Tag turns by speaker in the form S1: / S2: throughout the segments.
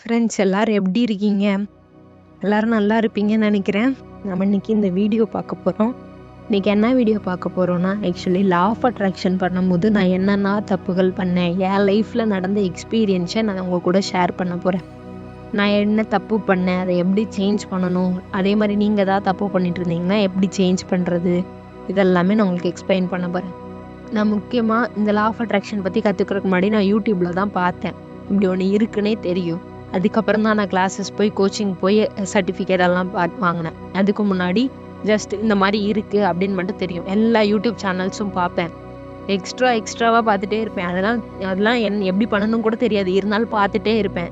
S1: Friends எல்லாரும் எப்படி இருக்கீங்க? எல்லாரும் நல்லா இருப்பீங்கன்னு நினைக்கிறேன். நம்ம இன்னைக்கு இந்த வீடியோ பார்க்க போகிறோம் இன்னைக்கு என்ன வீடியோ பார்க்க போகிறோன்னா ஆக்சுவலி லா ஆஃப் அட்ராக்ஷன் பண்ணும்போது நான் என்னென்ன தப்புகள் பண்ணேன் என் லைஃப்பில் நடந்த எக்ஸ்பீரியன்ஸை நான் உங்கள் கூட ஷேர் பண்ண போகிறேன் நான் என்ன தப்பு பண்ணேன் அதை எப்படி சேஞ்ச் பண்ணணும் அதே மாதிரி நீங்கள் ஏதாவது தப்பு பண்ணிட்டு இருந்தீங்கன்னா எப்படி சேஞ்ச் பண்ணுறது இதெல்லாமே நான் உங்களுக்கு எக்ஸ்பிளைன் பண்ண போகிறேன் நான் முக்கியமாக இந்த லா ஆஃப் அட்ராக்ஷன் பற்றி கற்றுக்கிறதுக்கு முன்னாடி நான் யூடியூப்பில் தான் பார்த்தேன். இப்படி ஒன்று இருக்குன்னே தெரியும். அதுக்கப்புறம் தான் நான் கிளாஸஸ் போய் கோச்சிங் போய் சர்டிஃபிகேட் எல்லாம் வாங்கினேன். அதுக்கு முன்னாடி ஜஸ்ட் இந்த மாதிரி இருக்குது அப்படின்னு மட்டும் தெரியும். எல்லா யூடியூப் சேனல்ஸும் பார்ப்பேன். எக்ஸ்ட்ரா எக்ஸ்ட்ராவாக பார்த்துட்டே இருப்பேன். அதெல்லாம் அதெல்லாம் என் எப்படி பண்ணணும் கூட தெரியாது. இருந்தாலும் பார்த்துட்டே இருப்பேன்.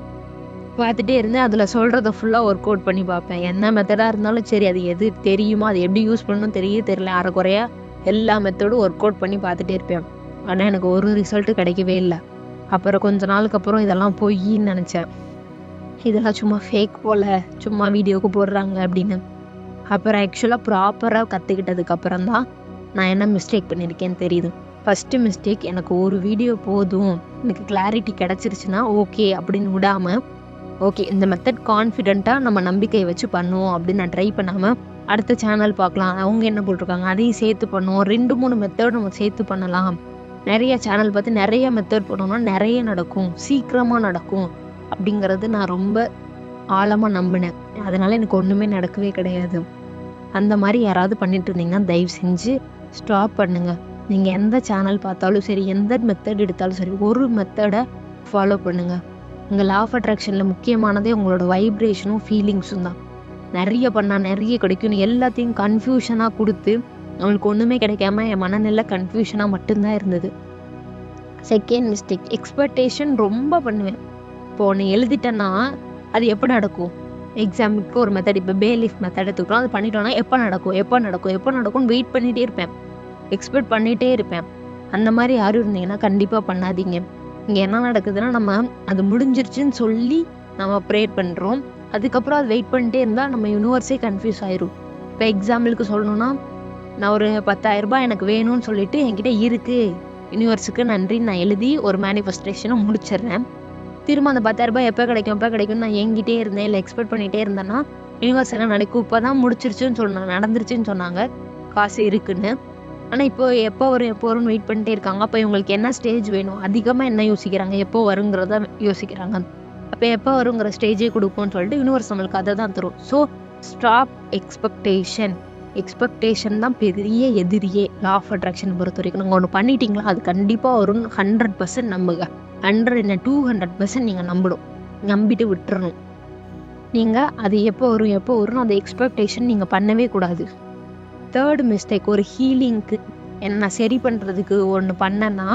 S1: பார்த்துட்டே இருந்து அதில் சொல்கிறத ஃபுல்லாக ஒர்க் அவுட் பண்ணி பார்ப்பேன். என்ன மெத்தடாக இருந்தாலும் சரி அது எது தெரியுமோ அது எப்படி யூஸ் பண்ணணும் தெரிய தெரியல. அரைக்குறையா எல்லா மெத்தடும் ஒர்க் அவுட் பண்ணி பார்த்துட்டே இருப்பேன். ஆனால் எனக்கு ஒரு ரிசல்ட்டு கிடைக்கவே இல்லை. அப்புறம் கொஞ்ச நாளுக்கு அப்புறம் இதெல்லாம் பொய்ன்னு நினச்சேன். இதெல்லாம் சும்மா ஃபேக் போல் சும்மா வீடியோவுக்கு போடுறாங்க அப்படின்னு. அப்புறம் ஆக்சுவலாக ப்ராப்பராக கற்றுக்கிட்டதுக்கப்புறம் தான் நான் என்ன மிஸ்டேக் பண்ணியிருக்கேன்னு தெரியுது. ஃபஸ்ட்டு மிஸ்டேக் எனக்கு ஒரு வீடியோ போதும். எனக்கு கிளாரிட்டி கிடச்சிருச்சுன்னா ஓகே அப்படின்னு விடாமல் ஓகே இந்த மெத்தட் கான்ஃபிடென்ட்டாக நம்ம நம்பிக்கையை வச்சு பண்ணுவோம் அப்படின்னு நான் ட்ரை பண்ணாமல் அடுத்த சேனல் பார்க்கலாம். அவங்க என்ன போட்டிருக்காங்க? அதையும் சேர்த்து பண்ணுவோம் ரெண்டு மூணு மெத்தட் நம்ம சேர்த்து பண்ணலாம். நிறைய சேனல் பார்த்து நிறைய மெத்தட் பண்ணோம்னா நிறைய நடக்கும். சீக்கிரமாக நடக்கும். அப்படிங்கிறது நான் ரொம்ப ஆழமாக நம்பினேன். அதனால எனக்கு ஒன்றுமே நடக்கவே கிடையாது. அந்த மாதிரி யாராவது பண்ணிட்டு இருந்தீங்கன்னா தயவு செஞ்சு ஸ்டாப் பண்ணுங்க. நீங்கள் எந்த சேனல் பார்த்தாலும் சரி எந்த மெத்தட் எடுத்தாலும் சரி ஒரு மெத்தடை ஃபாலோ பண்ணுங்க. உங்கள் லா ஆஃப் அட்ராக்ஷனில் முக்கியமானதே உங்களோட வைப்ரேஷனும் ஃபீலிங்ஸும் தான். நிறைய பண்ணால் நிறைய கிடைக்கும் எல்லாத்தையும் கன்ஃபியூஷனாக கொடுத்து அவங்களுக்கு ஒன்றுமே கிடைக்காம என் மனநிலை கன்ஃபியூஷனாக மட்டும்தான் இருந்தது. செகண்ட் மிஸ்டேக் எக்ஸ்பெக்டேஷன் ரொம்ப பண்ணுவேன். இப்போ ஒன்று எழுதிட்டேன்னா அது எப்போ நடக்கும்? எக்ஸாமுக்கு ஒரு மெத்தட் இப்போ பேலிஃப் மெத்தட் எடுத்துக்கலாம் அது பண்ணிட்டோம்னா எப்போ நடக்கும்? எப்போ நடக்கும்? எப்போ நடக்கும்னு வெயிட் பண்ணிகிட்டே இருப்பேன். எக்ஸ்பெக்ட் பண்ணிகிட்டே இருப்பேன். அந்த மாதிரி யாரும் இருந்தீங்கன்னா கண்டிப்பாக பண்ணாதீங்க. இங்கே என்ன நடக்குதுன்னா நம்ம அது முடிஞ்சிருச்சுன்னு சொல்லி நம்ம ப்ரேட் பண்ணுறோம் அதுக்கப்புறம் அது வெயிட் பண்ணிட்டே இருந்தால் நம்ம யூனிவர்ஸே கன்ஃபியூஸ் ஆயிரும். இப்போ எக்ஸாம்பிளுக்கு சொல்லணும்னா நான் ஒரு பத்தாயிரம் ரூபாய் எனக்கு வேணும்னு சொல்லிட்டு என்கிட்ட இருக்கு. யூனிவர்ஸுக்கு நன்றின்னு நான் எழுதி ஒரு மேனிஃபெஸ்டேஷனை முடிச்சிடுறேன். திரும்ப அந்த பத்தாயிரரூபாய் எப்போ கிடைக்கும் எப்போ கிடைக்கும்னு நான் எங்கிட்டே இருந்தேன். இல்லை எக்ஸ்பெக்ட் பண்ணிகிட்டே இருந்தேன்னா யூனிவர்ஸ் எல்லாம் நடக்கும் இப்போ தான் முடிச்சிருச்சுன்னு சொன்னாங்க நடந்துருச்சுன்னு சொன்னாங்க. காசு இருக்குன்னு. ஆனால் இப்போ எப்போ வரும் எப்போ வரும்னு வெயிட் பண்ணிட்டே இருக்காங்க. அப்போ இவங்களுக்கு என்ன ஸ்டேஜ் வேணும்? அதிகமாக என்ன யோசிக்கிறாங்க? எப்போ வருங்கிறத யோசிக்கிறாங்க. அப்போ எப்போ வருங்கிற ஸ்டேஜே கொடுப்போம்னு சொல்லிட்டு யூனிவர்ஸ் நம்மளுக்கு அதை தான் தரும். ஸோ ஸ்டாப் எக்ஸ்பெக்டேஷன் எக்ஸ்பெக்டேஷன் தான் பெரிய எதிரியே. லா ஆஃப் அட்ராக்ஷன் பொறுத்த வரைக்கும். நீங்கள் ஒன்று பண்ணிட்டீங்களா? அது கண்டிப்பாக வரும்னு ஹண்ட்ரட் பர்சன்ட் நம்புங்க. ஹண்ட்ரட் இல்லை டூ ஹண்ட்ரட் பர்சன்ட் நீங்கள் நம்பணும். நம்பிட்டு விட்டுறணும். நீங்கள் அது எப்போ வரும் எப்போ வரும் அந்த எக்ஸ்பெக்டேஷன் நீங்கள் பண்ணவே கூடாது. தேர்ட் மிஸ்டேக் ஒரு ஹீலிங்க்கு என்ன சரி பண்ணுறதுக்கு ஒன்று பண்ணேன்னா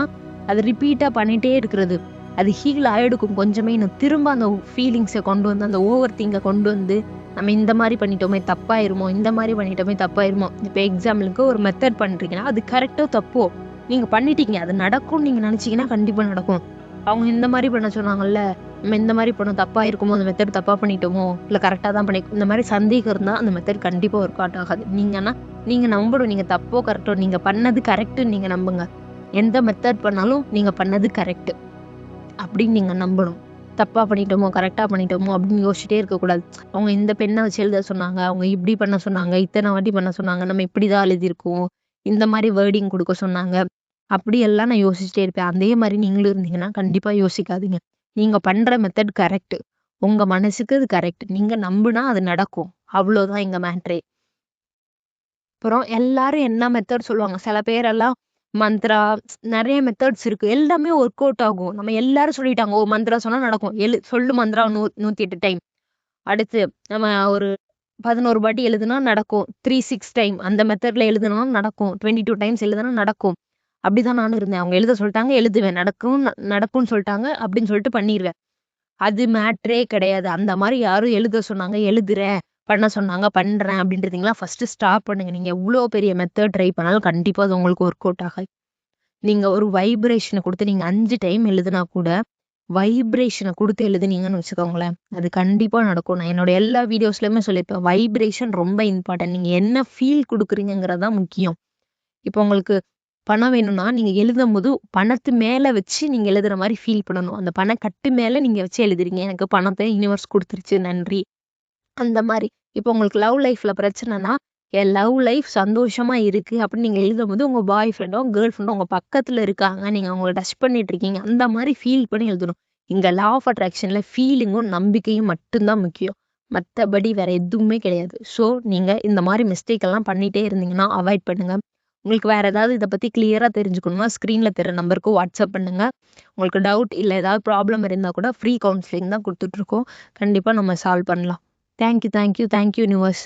S1: அது ரிப்பீட்டாக பண்ணிகிட்டே இருக்கிறது. அது ஹீல் ஆகிடுக்கும் கொஞ்சமே இன்னும் திரும்ப அந்த ஃபீலிங்ஸை கொண்டு வந்து அந்த ஓவர் திங்கை கொண்டு வந்து நம்ம இந்த மாதிரி பண்ணிட்டோமே தப்பாயிருமோ இந்த மாதிரி பண்ணிட்டோமே தப்பாயிருமோ. இப்போ எக்ஸாம்பிளுக்கு ஒரு மெத்தட் பண்ணுறீங்கன்னா அது கரெக்டோ தப்போ நீங்கள் பண்ணிட்டீங்க அது நடக்கும்னு நீங்கள் நினச்சிங்கன்னா கண்டிப்பாக நடக்கும். அவங்க இந்த மாதிரி பண்ண சொன்னாங்கல்ல? நம்ம இந்த மாதிரி பண்ணோம் தப்பாக இருக்குமோ அந்த மெத்தட் தப்பாக பண்ணிட்டோமோ? இல்லை கரெக்டாக தான் பண்ணி இந்த மாதிரி சந்தேகம் இருந்தால் அந்த மெத்தட் கண்டிப்பாக ஒர்க் அவுட் ஆகாது. நீங்கன்னா நீங்கள் நம்பணும் நீங்கள் தப்போ கரெக்டோ நீங்கள் பண்ணது கரெக்டுன்னு நீங்கள் நம்புங்க. எந்த மெத்தட் பண்ணாலும் நீங்கள் பண்ணது கரெக்டு அப்படின்னு நீங்கள் நம்பணும். தப்பாக பண்ணிட்டோமோ கரெக்டாக பண்ணிட்டோமோ அப்படின்னு யோசிச்சுட்டே இருக்கக்கூடாது. அவங்க இந்த பெண்ணை வச்சு எழுத சொன்னாங்க அவங்க இப்படி பண்ண சொன்னாங்க இத்தனை வாட்டி பண்ண சொன்னாங்க நம்ம இப்படி தான் எழுதியிருக்கோம் இந்த மாதிரி வேர்டிங் கொடுக்க சொன்னாங்க. அப்படி எல்லாம் நான் யோசிச்சுட்டே இருப்பேன். அதே மாதிரி நீங்களும் இருந்தீங்கன்னா கண்டிப்பாக யோசிக்காதீங்க. நீங்கள் பண்ணுற மெத்தட் கரெக்டு உங்கள் மனசுக்கு அது கரெக்ட் நீங்கள் நம்புனா அது நடக்கும். அவ்வளோதான் எங்கள் மேட்ரே அப்புறம் எல்லாரும் என்ன மெத்தட் சொல்லுவாங்க? சில பேரெல்லாம் மந்த்ரா நிறைய மெத்தட்ஸ் இருக்கு. எல்லாமே ஒர்க் அவுட் ஆகும். நம்ம எல்லாரும் சொல்லிட்டாங்க ஓ மந்த்ரா சொன்னா நடக்கும். எழு சொல்லு மந்த்ரா நூ நூத்தி எட்டு டைம் அடுத்து நம்ம ஒரு பதினோரு வாட்டி எழுதுனா நடக்கும். த்ரீ சிக்ஸ் டைம் அந்த மெத்தட்ல எழுதுனா நடக்கும். டுவெண்ட்டி டூ டைம்ஸ் எழுதுனா நடக்கும். அப்படிதான் நானும் இருந்தேன். அவங்க எழுத சொல்லிட்டாங்க எழுதுவேன். நடக்கும் நடக்கும்னு சொல்லிட்டாங்க அப்படின்னு சொல்லிட்டு பண்ணிடுவேன் அது மேட்ரே கிடையாது. அந்த மாதிரி யாரும் எழுத சொன்னாங்க எழுதுறேன் பண்ண சொன்னாங்க பண்றேன் அப்படின்றதுங்களா ஃபர்ஸ்ட் ஸ்டாப் பண்ணுங்க. நீங்க எவ்வளோ பெரிய மெத்தட் ட்ரை பண்ணாலும் கண்டிப்பா அது உங்களுக்கு ஒர்க் அவுட் ஆகாது. நீங்க ஒரு வைப்ரேஷனை கொடுத்து நீங்க அஞ்சு டைம் எழுதுனா கூட வைப்ரேஷனை கொடுத்து எழுதுனீங்கன்னு வச்சுக்கோங்களேன் அது கண்டிப்பாக நடக்கும். நான் என்னோட எல்லா வீடியோஸ்லையுமே சொல்லியிருப்பேன். வைப்ரேஷன் ரொம்ப இம்பார்ட்டன்ட் நீங்கள் என்ன ஃபீல் கொடுக்குறீங்கிறது தான் முக்கியம். இப்போ உங்களுக்கு பணம் வேணும்னா நீங்கள் எழுதும் போது பணத்து மேலே வச்சு நீங்கள் எழுதுகிற மாதிரி ஃபீல் பண்ணணும். அந்த பணக்கட்டு மேலே நீங்கள் வச்சு எழுதுறீங்க. எனக்கு பணத்தை யூனிவர்ஸ் கொடுத்துருச்சு நன்றி. அந்த மாதிரி. இப்போ உங்களுக்கு லவ் லைஃப்பில் பிரச்சனைனா என் லவ் லைஃப் சந்தோஷமாக இருக்குது அப்படின்னு நீங்க எழுதும்போது உங்கள் பாய் ஃப்ரெண்டோ கேர்ள் ஃப்ரெண்டோ உங்கள் பக்கத்தில் இருக்காங்க. நீங்கள் அவங்கள டச் பண்ணிட்டு இருக்கீங்க. அந்த மாதிரி ஃபீல் பண்ணி எழுதணும். இங்கே லா ஆஃப் அட்ராக்ஷனில் ஃபீலிங்கும் நம்பிக்கையும் மட்டும்தான் முக்கியம். மற்றபடி வேறு எதுவுமே கிடையாது. ஸோ நீங்கள் இந்த மாதிரி மிஸ்டேக் எல்லாம் பண்ணிகிட்டே இருந்தீங்கன்னா அவாய்ட் பண்ணுங்கள் உங்களுக்கு வேறு ஏதாவது இதை பற்றி கிளியராக தெரிஞ்சுக்கணும்னா ஸ்க்ரீனில் தெரிய நம்பருக்கு வாட்ஸ்அப் பண்ணுங்கள் உங்களுக்கு டவுட் இல்லை ஏதாவது ப்ராப்ளம் இருந்தால் கூட ஃப்ரீ கவுன்சிலிங் தான் கொடுத்துட்ருக்கோம் கண்டிப்பாக நம்ம சால்வ் பண்ணலாம். Thank you thank you thank you universe